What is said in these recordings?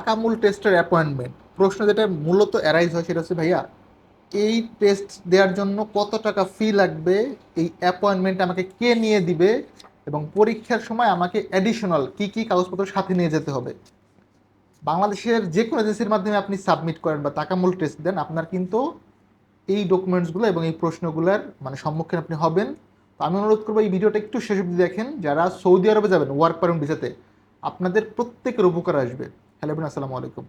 আকামুল টেস্টের অ্যাপয়েন্টমেন্ট প্রশ্ন যেটা মূলত অ্যারাইজ হয় সেটা হচ্ছে, ভাইয়া, এই টেস্ট দেওয়ার জন্য কত টাকা ফি লাগবে? এই অ্যাপয়েন্টমেন্ট আমাকে কে নিয়ে দিবে? এবং পরীক্ষার সময় আমাকে অ্যাডিশনাল কি কি কাগজপত্র সাথে নিয়ে যেতে হবে? বাংলাদেশের যে কোনো এজেন্সির মাধ্যমে আপনি সাবমিট করেন বা তাকামূল টেস্ট দেন, আপনার কিন্তু এই ডকুমেন্টসগুলো এবং এই প্রশ্নগুলোর মানে সম্মুখীন আপনি হবেন। তো আমি অনুরোধ করব, এই ভিডিওটা একটু শেষ অবধি দেখেন। যারা সৌদি আরবে যাবেন ওয়ার্ক পারমিট ভিসাতে আপনাদের প্রত্যেকের উপকার আসবে। হ্যালো আসসালামু আলাইকুম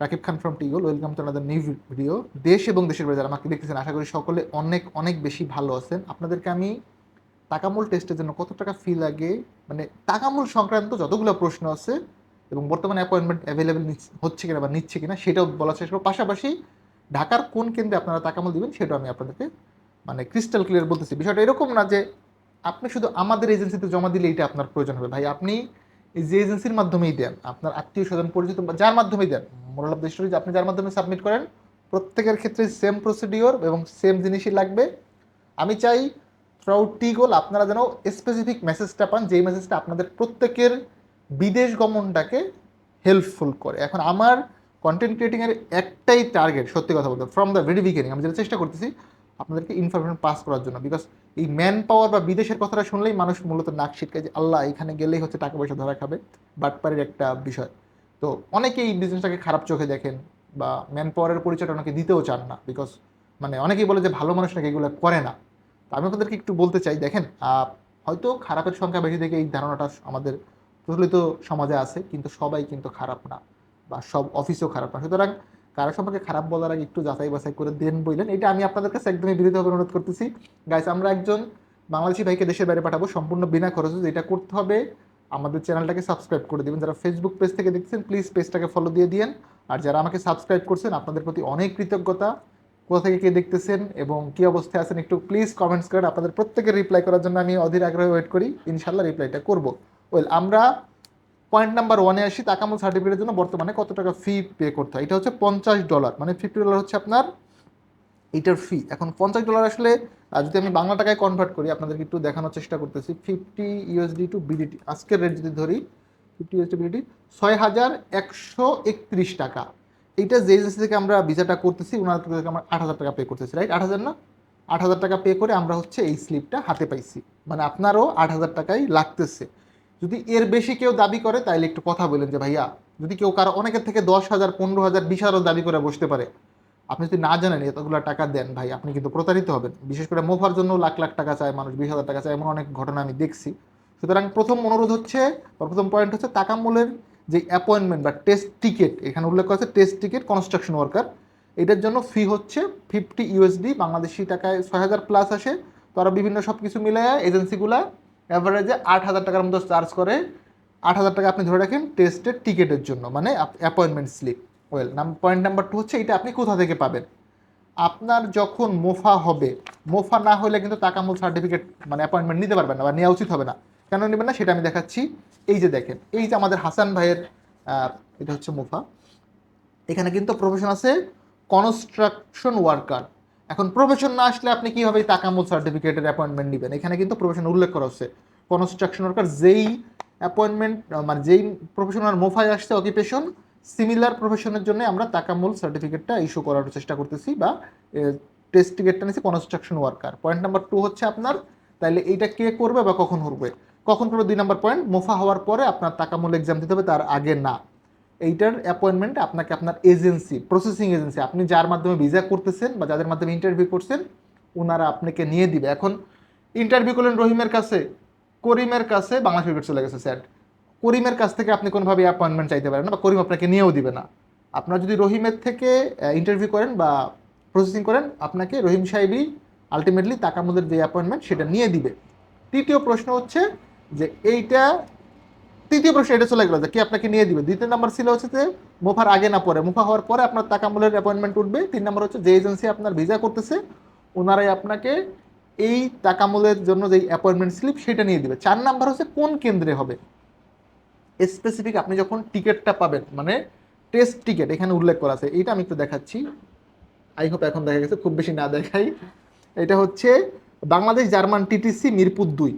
Rakib Khan from টিগল welcome to another new video দেশ এবং দেশের বাইরে যারা আমাকে দেখতেছেন, আশা করি সকলে অনেক অনেক বেশি ভালো আছেন। আপনাদেরকে আমি তাকামূল টেস্টের জন্য কত টাকা ফি লাগে মানে তাকামূল সংক্রান্ত যতগুলো প্রশ্ন আছে এবং বর্তমানে অ্যাপয়েন্টমেন্ট অ্যাভেলেবেল হচ্ছে কিনা বা নিচ্ছে কিনা সেটাও বলার চেষ্টা করব। পাশাপাশি ঢাকার কোন কেন্দ্রে আপনারা তাকামূল দিবেন সেটাও আমি আপনাদেরকে মানে ক্রিস্টাল ক্লিয়ার বলতেছি। বিষয়টা এরকম না যে আপনি শুধু আমাদের এজেন্সিতে জমা দিলে এটা আপনার প্রয়োজন হবে। ভাই, আপনি যে এজেন্সির মাধ্যমেই দেন, আপনার আত্মীয় স্বজন, পরিচিত যার মাধ্যমেই দেন। মোরাল অফ দ্য স্টোরি আপনি যার মাধ্যমে সাবমিট করেন, প্রত্যেকের ক্ষেত্রে সেম প্রসিডিওর এবং সেম জিনিসই লাগবে। আমি চাই থ্রাউট টি গোল আপনারা যেন স্পেসিফিক মেসেজটা পান, যেই মেসেজটা আপনাদের প্রত্যেকের বিদেশ গমনটাকে হেল্পফুল করে। এখন আমার কন্টেন্ট ক্রিয়েটিংয়ের একটাই টার্গেট সত্যি কথা বলতে ফ্রম দ্য ভেরি বিগিনিং আমি যেটা চেষ্টা করতেছি আপনাদেরকে ইনফরমেশন পাস করার জন্য। বিকজ এই ম্যান পাওয়ার বা বিদেশের কথাটা শুনলেই মানুষ মূলত নাক ছিটকায় যে, আল্লাহ, এখানে গেলেই হচ্ছে টাকা পয়সা ধরা খাবে। বাটপারের একটা বিষয়। তো অনেকেই এই বিজনেসটাকে খারাপ চোখে দেখেন বা ম্যান পাওয়ারের পরিচয়টা অনেকে দিতেও চান না। বিকজ মানে অনেকেই বলে যে, ভালো মানুষ নাকি এগুলো করে না। তো আমি আপনাদেরকে একটু বলতে চাই, দেখেন হয়তো খারাপের সংখ্যা বেশি থেকে এই ধারণাটা আমাদের প্রচলিত সমাজে আছে, কিন্তু সবাই কিন্তু খারাপ না বা সব অফিসেও খারাপ না। সুতরাং কারও সম্পর্কে খারাপ বলার আগে একটু যাচাই বাছাই করে দেন বললেন এটা আমি আপনাদের কাছে একদমই বিরোধী অনুরোধ করতেছি। গাইস আমরা একজন বাংলাদেশি ভাইকে দেশের বাইরে পাঠাবো সম্পূর্ণ বিনা খরচে। যেটা করতে হবে। আমাদের চ্যানেলটাকে সাবস্ক্রাইব করে দিবেন। যারা ফেসবুক পেজ থেকে দেখছেন প্লিজ পেজটাকে ফলো দিয়ে দিয়েন। আর যারা আমাকে সাবস্ক্রাইব করছেন, আপনাদের প্রতি অনেক কৃতজ্ঞতা। কোথা থেকে কে দেখতেছেন এবং কী অবস্থায় আছেন একটু প্লিজ কমেন্টস করেন। আপনাদের প্রত্যেকের রিপ্লাই করার জন্য আমি অধীর আগ্রহে ওয়েট করি। ইনশাল্লাহ রিপ্লাইটা করব। ওয়েল আমরা পয়েন্ট নাম্বার ওয়ানে আসি তাকামুল সার্টিফিকেটের জন্য বর্তমানে কত টাকা ফি পে করতে হয়? এটা হচ্ছে পঞ্চাশ ডলার মানে ফিফটি ডলার হচ্ছে আপনার এইটার ফি এখন পঞ্চাশ ডলার আসলে যদি আমি বাংলা টাকায় কনভার্ট করি, আপনাদেরকে একটু দেখানোর চেষ্টা করতেছি ফিফটি ইউএসডি টু বিডিটি আজকের রেট যদি ধরি ফিফটি ইউএসডি বিডিটি ছয় হাজার একশো একত্রিশ টাকা। এইটা যে এজেন্সি থেকে আমরা ভিসাটা করতেছি, ওনার থেকে আমরা আট হাজার টাকা পে করতেছি রাইট আট হাজার না? আট হাজার টাকা পে করে আমরা হচ্ছে এই স্লিপটা হাতে পাইছি। মানে আপনারও আট হাজার টাকাই লাগতেছে। যদি এর বেশি কেউ দাবি করে, তাইলে একটু কথা বলেন যে, ভাইয়া, যদি কেউ কারও অনেকের থেকে দশ হাজার, পনেরো হাজার, বিশ হাজার দাবি করে বসতে পারে, আপনি যদি না জানেন এতগুলো টাকা দেন, ভাই, আপনি কিন্তু প্রতারিত হবেন। বিশেষ করে মোফার জন্য লাখ লাখ টাকা চায় মানুষ, বিশ হাজার টাকা চায়, এমন অনেক ঘটনা আমি দেখছি। সুতরাং প্রথম অনুরোধ হচ্ছে প্রথম পয়েন্ট হচ্ছে টাকা তাকামূলের যে অ্যাপয়েন্টমেন্ট বা টেস্ট টিকিট এখানে উল্লেখ করা আছে টেস্ট টিকিট কনস্ট্রাকশন ওয়ার্কার এটার জন্য ফি হচ্ছে ফিফটি ইউএসডি বাংলাদেশি টাকায় ছয় হাজার প্লাস আসে। তো আরও বিভিন্ন সব কিছু মিলে এজেন্সিগুলা অ্যাভারেজে আট হাজার টাকার মতো চার্জ করে আট হাজার টাকা আপনি ধরে রাখেন টেস্টের টিকিটের জন্য মানে অ্যাপয়েন্টমেন্ট স্লিপ ওয়েল নাম পয়েন্ট নাম্বার টু হচ্ছে এটা আপনি কোথা থেকে পাবেন? আপনার যখন মোফা হবে, মোফা না হলে কিন্তু তাকামূল সার্টিফিকেট মানে অ্যাপয়েন্টমেন্ট নিতে পারবেন না বা নেওয়া উচিত হবে না। কেন নেবেন না? সেটা আমি দেখাচ্ছি। এই যে দেখেন, এই যে আমাদের হাসান ভাইয়ের এটা হচ্ছে মোফা। এখানে কিন্তু প্রফেশন আছে কনস্ট্রাকশন ওয়ার্কার এখন প্রফেশন না আসলে আপনি কীভাবে তাকামুল সার্টিফিকেটের অ্যাপয়েন্টমেন্ট নেবেন? এখানে কিন্তু প্রফেশন উল্লেখ করা হচ্ছে। কনস্ট্রাকশন ওয়ার্কার যেই অ্যাপয়েন্টমেন্ট মানে যেই প্রফেশনাল মোফায় আসছে অকিপেশন সিমিলার প্রফেশনের জন্য আমরা তাকামুল সার্টিফিকেটটা ইস্যু করার চেষ্টা করতেছি বা টেস্ট টিকেটটা নিচ্ছি construction worker point number two হচ্ছে আপনার তাহলে এইটা কে করবে বা কখন করবে? কখন করবে? দুই নাম্বার পয়েন্ট মোফা হওয়ার পরে আপনার তাকামুল এক্সাম দিতে হবে, তার আগে না। এইটার অ্যাপয়েন্টমেন্ট আপনাকে আপনার এজেন্সি প্রসেসিং এজেন্সি আপনি যার মাধ্যমে ভিসা করতেছেন বা যাদের মাধ্যমে ইন্টারভিউ করছেন ওনারা আপনাকে নিয়ে দিবে। এখন ইন্টারভিউ করলেন রহিমের কাছে, করিমের কাছে বাংলা ক্রিকেট চলে গেছে, স্যার। করিমের কাছ থেকে আপনি কোনোভাবে অ্যাপয়েন্টমেন্ট চাইতে পারেন না বা করিম আপনাকে নিয়েও দিবে না। আপনার যদি রহিমের থেকে ইন্টারভিউ করেন বা প্রসেসিং করেন, আপনাকে রহিম সাহেবই আলটিমেটলি তাকামুদের যে অ্যাপয়েন্টমেন্ট সেটা নিয়ে দিবে। তৃতীয় প্রশ্ন হচ্ছে যে এইটা তৃতীয় প্রশ্ন এটা চলে গেল যে কে আপনাকে নিয়ে দিবে? দ্বিতীয় নাম্বার ছিল হচ্ছে যে মুফার আগে না পরে। মুফা হওয়ার পরে আপনার তাকামুলের অ্যাপয়েন্টমেন্ট উঠবে। তিন নাম্বার হচ্ছে যে এজেন্সি আপনার ভিসা করতেছে ওনারাই আপনাকে এই তাকামুলের জন্য যে অ্যাপয়েন্টমেন্ট স্লিপ সেটা নিয়ে দিবে। চার নাম্বার হচ্ছে কোন কেন্দ্রে হবে? স্পেসিফিক আপনি যখন টিকিটটা পাবেন মানে টেস্ট টিকিট এখানে উল্লেখ করা আছে। এইটা আমি একটু দেখাচ্ছি। আই হোপ এখন দেখা গেছে, খুব বেশি না দেখাই। এটা হচ্ছে বাংলাদেশ জার্মান টিটিসি মিরপুর দুই।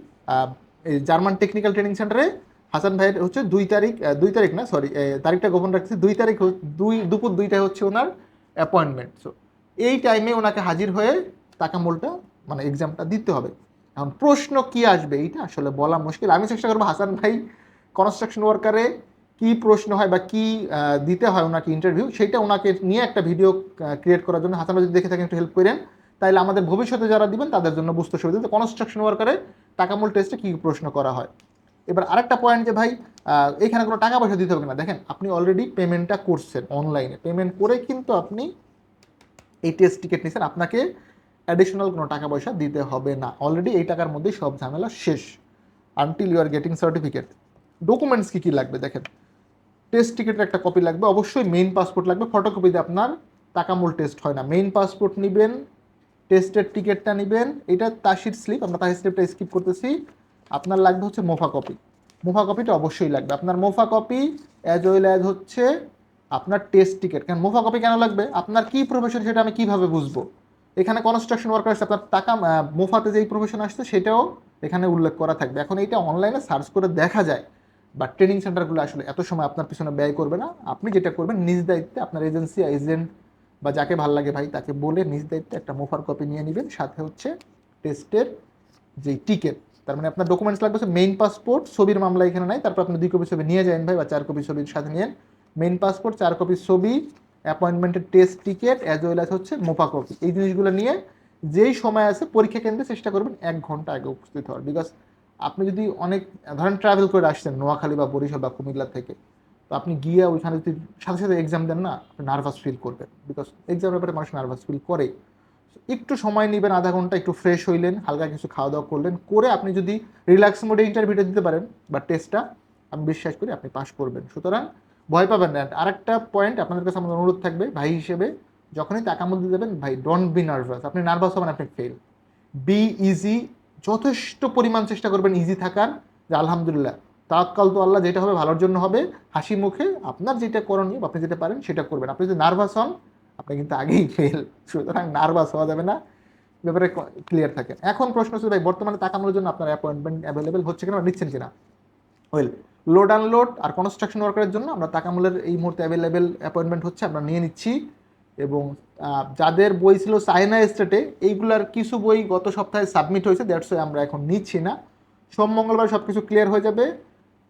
জার্মান টেকনিক্যাল ট্রেনিং সেন্টারে হাসান ভাইয়ের হচ্ছে দুই তারিখ দুই তারিখ না সরি তারিখটা গোপন রাখছি, দুই তারিখ দুই, দুপুর দুইটায় হচ্ছে ওনার অ্যাপয়েন্টমেন্ট সো এই টাইমে ওনাকে হাজির হয়ে তাকামুলটা মানে এক্সামটা দিতে হবে। এখন প্রশ্ন কি আসবে এইটা আসলে বলা মুশকিল। আমি চেষ্টা করব হাসান ভাই কনস্ট্রাকশন ওয়ার্কারে কি প্রশ্ন হয় বা কি দিতে হয় ওনাকে ইন্টারভিউ সেটা ওনাকে নিয়ে একটা ভিডিও ক্রিয়েট করার জন্য। হাসান যদি দেখে থাকেন একটু হেল্প করেন, তাইলে আমাদের ভবিষ্যতে যারা দিবেন তাদের জন্য বুঝতে সুবিধা। কনস্ট্রাকশন ওয়ার্কারে টাকামূল টেস্টে কী প্রশ্ন করা হয়? এবার আরেকটা পয়েন্ট যে ভাই এখানে কোনো টাকা পয়সা দিতে হবে না দেখেন, আপনি অলরেডি পেমেন্টটা করছেন অনলাইনে পেমেন্ট করে কিন্তু আপনি এই টেস্ট টিকিট নিছেন, আপনাকে অ্যাডিশনাল কোনো টাকা পয়সা দিতে হবে না। অলরেডি এই টাকার মধ্যেই সব ঝামেলা শেষ। Until you are getting certificate documents কী কী লাগবে দেখেন? টেস্ট টিকিটের একটা কপি লাগবে, অবশ্যই মেইন পাসপোর্ট লাগবে। ফটোকপিতে আপনার টাকামূল টেস্ট হয় না। মেইন পাসপোর্ট নেবেন টেস্টের টিকিটটা নেবেন। এটা তাসির স্লিপ আমরা তাসির স্লিপটা স্কিপ করতেছি। আপনার লাগবে হচ্ছে মোফা কপি মোফা কপিটা অবশ্যই লাগবে। আপনার MOFA copy as well as হচ্ছে আপনার টেস্ট টিকিট কারণ মোফা কপি কেন লাগবে? আপনার কি প্রফেশন সেটা আমি কীভাবে বুঝব? এখানে কনস্ট্রাকশন ওয়ার্কার আছে, আপনার টাকা মোফাতে যেই প্রফেশন আসছে সেটাও এখানে উল্লেখ করা থাকবে। এখন এইটা অনলাইনে সার্চ করে দেখা যায়। বা ট্রেনিং সেন্টারগুলো আসলে এত সময় আপনার পিছনে ব্যয় করবে না। আপনি যেটা করবেন, নিজ দায়িত্বে আপনার এজেন্সি এজেন্ট বা যাকে ভালো লাগে ভাই, তাকে বলে নিজ দায়িত্বে একটা মোফার কপি নিয়ে নেবেন। সাথে হচ্ছে টেস্টের যেই টিকিট তার মানে আপনার ডকুমেন্টস লাগবে হচ্ছে মেইন পাসপোর্ট ছবির মামলা এখানে নাই, তারপর আপনি দুই কপি ছবি নিয়ে যান ভাই, বা চার কপি ছবির সাথে নিয়েন। মেইন পাসপোর্ট চার কপি ছবি অ্যাপয়েন্টমেন্টের test ticket as well as হচ্ছে মোফা কপি এই জিনিসগুলো নিয়ে যেই সময় আছে পরীক্ষা কেন্দ্রে চেষ্টা করবেন এক ঘণ্টা আগে উপস্থিত হওয়ার। বিকজ আপনি যদি অনেক, ধরেন ট্রাভেল করে আসছেন, নোয়াখালী বা বরিশাল বা কুমিল্লা থেকে, তো আপনি গিয়ে ওইখানে যদি সাথে সাথে এক্সাম দেন না, আপনি নার্ভাস ফিল করবেন। বিকজ এক্সামের ব্যাপারে মানুষ নার্ভাস ফিল করে একটু সময় নেবেন, আধা ঘণ্টা একটু ফ্রেশ হইলেন, হালকা কিছু খাওয়া দাওয়া করলেন, করে আপনি যদি রিল্যাক্স মোডে ইন্টারভিউটা দিতে পারেন বা টেস্টটা আমি বিশ্বাস করি আপনি পাস করবেন। সুতরাং ভয় পাবেন না। আরেকটা পয়েন্ট আপনাদের কাছে আমাদের অনুরোধ থাকবে, ভাই হিসেবে, যখনই টাকা মধ্যে দেবেন, ভাই ডোন্ট বি নার্ভাস আপনি নার্ভাস হবেন, আপনি ফেল বি ইজি যথেষ্ট পরিমাণ চেষ্টা করবেন ইজি থাকার। যে আলহামদুলিল্লাহ, তাৎকাল তো আল্লাহ যেটা হবে ভালোর জন্য হবে। হাসি মুখে আপনার যেটা করণীয় আপনি যেটা পারেন সেটা করবেন। আপনি যদি নার্ভাস হন আপনি কিন্তু আগেই ফেল সুতরাং নার্ভাস হওয়া যাবে না। ব্যাপারে ক্লিয়ার থাকে। এখন প্রশ্ন হচ্ছে, ভাই, বর্তমানে টাকানোর জন্য আপনার অ্যাপয়েন্টমেন্ট অ্যাভেলেবেল হচ্ছে কিনা নিচ্ছেন কিনা? ওয়েল লোড আনলোড আর কনস্ট্রাকশন ওয়ার্কারের জন্য আমরা টাকামূলের এই মুহূর্তে অ্যাভেলেবেল অ্যাপয়েন্টমেন্ট হচ্ছে, আমরা নিয়ে নিচ্ছি। এবং যাদের বই ছিল চায়না স্টেটে এইগুলার কিছু বই গত সপ্তাহে সাবমিট হয়েছে দ্যাটস ওয়ে আমরা এখন নিচ্ছি না। সোম, মঙ্গলবার সব কিছু ক্লিয়ার হয়ে যাবে।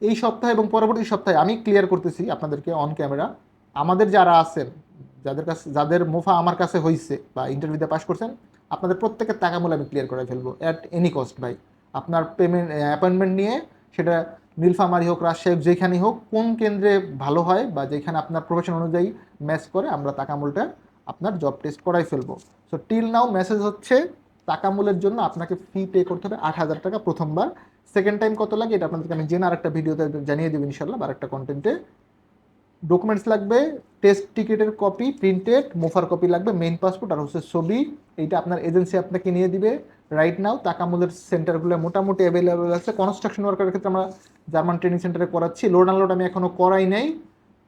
এই সপ্তাহে এবং পরবর্তী সপ্তাহে আমি ক্লিয়ার করতেছি আপনাদেরকে অন ক্যামেরা আমাদের যারা আছেন যাদের কাছে যাদের মুফা আমার কাছে হয়েছে বা ইন্টারভিউতে পাস করছেন, আপনাদের প্রত্যেকের টাকা মূল্য আমি ক্লিয়ার করে ফেলব অ্যাট এনি কস্ট ভাই। আপনার পেমেন্ট অ্যাপয়েন্টমেন্ট নিয়ে সেটা নীলফামারি হোক, রাজশাহী যেখানেই হোক, কোন কেন্দ্রে ভালো হয় বা যেখানে আপনার প্রফেশন অনুযায়ী ম্যাচ করে, আমরা টাকামূলটা আপনার জব টেস্ট করাই ফেলব। সো টিল নাও মেসেজ হচ্ছে টাকামূলের জন্য আপনাকে ফি পে করতে হবে আট হাজার টাকা প্রথমবার। সেকেন্ড টাইম কত লাগে, এটা আপনাদেরকে আমি জেনে আরেকটা ভিডিওতে জানিয়ে দেবো ইনশাল্লাহ বা আরেকটা কন্টেন্টে ডকুমেন্টস লাগবে টেস্ট টিকিটের কপি প্রিন্টেড মোফার কপি লাগবে মেইন পাসপোর্ট আর হচ্ছে ছবি, এইটা আপনার এজেন্সি আপনাকে নিয়ে দিবে। রাইট নাও তাকামুলের সেন্টারগুলো মোটামুটি অ্যাভেলেবেল আছে। কনস্ট্রাকশন ওয়ার্কারের ক্ষেত্রে আমরা জার্মান ট্রেনিং সেন্টারে করাচ্ছি। লোড আনলোড আমি এখনও করাই নাই।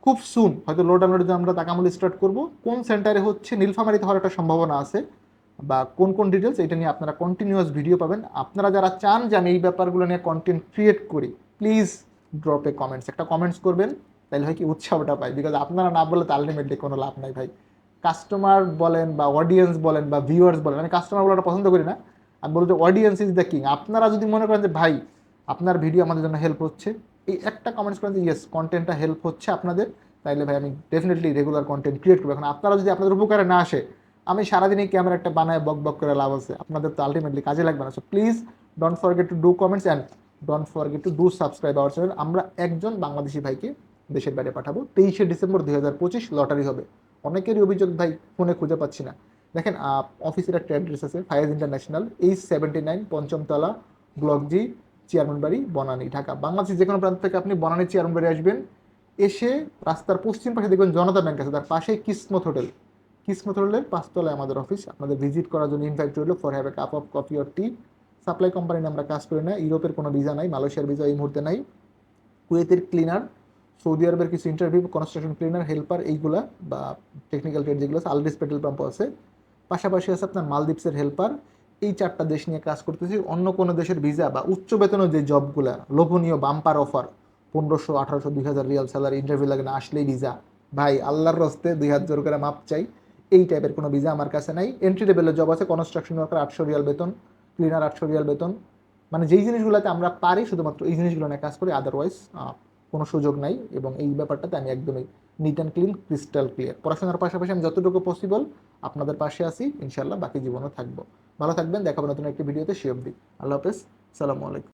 খুব সুন হয়তো লোড আনলোড আমরা তাকামুল স্টার্ট করব। কোন সেন্টারে হচ্ছে নীলফামারিতে হওয়ার একটা সম্ভাবনা আছে বা কোন কোন ডিটেলস এটা নিয়ে আপনারা কন্টিনিউয়াস ভিডিও পাবেন। আপনারা যারা চান যে আমি এই ব্যাপারগুলো নিয়ে কন্টেন্ট ক্রিয়েট করি প্লিজ ড্রপে কমেন্টস একটা কমেন্টস করবেন। তাহলে হয় কি উৎসাহটা পাই? বিকজ আপনারা না বললে তো আলটিমেটলি কোনো লাভ নাই ভাই। কাস্টমার বলেন বা অডিয়েন্স বলেন বা ভিউয়ার্স বলেন, আমি কাস্টমার বলাটা পছন্দ করি না। আমি বলব যে অডিয়েন্স ইজ দ্য কিং আপনারা যদি মনে করেন যে ভাই, আপনার ভিডিও আমাদের জন্য হেল্প হচ্ছে, এই একটা কমেন্টস করেন যে ইয়েস কন্টেন্টটা হেল্প হচ্ছে আপনাদের, তাইলে ভাই আমি ডেফিনেটলি রেগুলার কন্টেন্ট ক্রিয়েট করব। এখন আপনারা যদি আপনাদের উপকারে না আসে, আমি সারাদিন এই ক্যামেরা একটা বানায় বক বক করে লাভ আছে। আপনাদের তো আলটিমেটলি কাজে লাগবে না। So please don't forget to do comments and don't forget to do subscribe our channel আমরা একজন বাংলাদেশি ভাইকে দেশের বাইরে পাঠাবো। তেইশে ডিসেম্বর দুই পঁচিশ লটারি হবে। অনেকেরই অভিযোগ, ভাই, ফোনে খুঁজে পাচ্ছি না। দেখেন অফিসের একটা অ্যাড্রেস আছে, Fayaz international, H seventy nine, পঞ্চমতলা block G chairman বাড়ি বনানী, ঢাকা। বাংলাদেশের যে কোনো প্রান্ত থেকে আপনি বনানী চেয়ারম্যান বাড়ি আসবেন। এসে রাস্তার পশ্চিম পাশে দেখবেন জনতা ব্যাংক আছে। তার পাশে কিসমত হোটেল। কিসমত হোটেলের পাঁচতলায় আমাদের অফিস। আপনাদের ভিজিট করার জন্য ইনভাইট রইল। For have a cup of coffee or tea supply company আমরা কাজ করি না ইউরোপের কোনো ভিসা নাই। মালয়েশিয়ার ভিসা এই মুহূর্তে নাই। কুয়েতের ক্লিনার। সৌদি আরবের কিছু ইন্টারভিউ কনস্ট্রাকশন ক্লিনার হেল্পার এইগুলা বা টেকনিক্যাল ট্রেড যেগুলো আছে আলডিস পেট্রোল পাম্প আছে। পাশাপাশি আছে আপনার মালদ্বীপসের হেল্পার এই চারটা দেশ নিয়ে কাজ করতেছি। অন্য কোনো দেশের ভিসা বা উচ্চ বেতনের যে জবগুলা লোভনীয় বাম্পার অফার পনেরোশো, আঠারোশো, দুই হাজার রিয়াল স্যালারি ইন্টারভিউ লাগে না, আসলেই ভিসা ভাই, আল্লাহর রস্তে দুই হাত জোর করে মাপ চাই। এই টাইপের কোনো ভিসা আমার কাছে নাই। এন্ট্রি লেভেলের জব আছে কনস্ট্রাকশন ওয়ার্কার আটশো রিয়াল বেতন ক্লিনার আটশো রিয়াল বেতন। মানে যেই জিনিসগুলোতে আমরা পারি, শুধুমাত্র এই জিনিসগুলো নিয়ে কাজ করি আদারওয়াইজ কোনো সুযোগ নাই এবং এই ব্যাপারটাতে আমি একদমই neat and clean crystal clear পড়াশোনার পাশাপাশি আমি যতটুকু পসিবল আপনাদের পাশে আসি ইনশাল্লাহ বাকি জীবনও থাকব। ভালো থাকবেন, দেখাবো নতুন একটি ভিডিওতে সে অব্দি আল্লাহ হাফেজ, সালামু আলাইকুম।